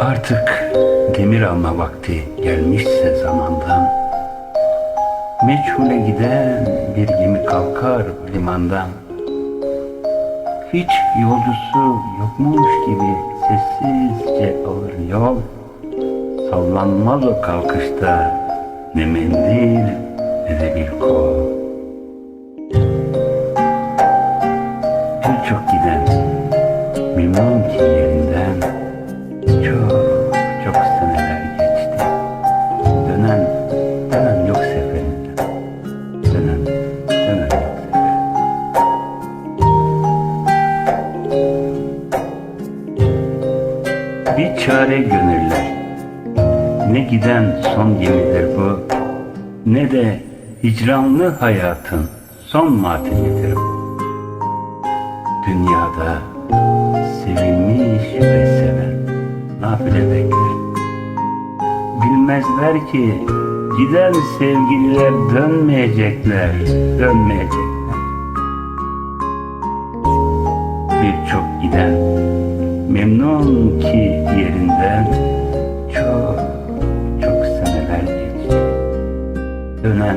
Artık demir alma vakti gelmişse zamandan Meçhule giden bir gemi kalkar limandan. Hiç yolcusu yokmuş gibi sessizce alır yol Sallanmaz o kalkışta ne mendil ne de bir kol Birçok giden memnun ki yerinden çok çok seneler geçti. Dönen, dönen yok seferinden. Dönen, dönen yok seferinden. Bir çare gönüller. Ne giden son gemidir bu, ne de hicranlı hayatın son matemidir. Dünyada sevilmiş ve seven nafile bekler. Bilmezler ki giden sevgililer dönmeyecekler, dönmeyecekler. Birçok giden memnun ki yerinden çok çok seneler geçti. Dönen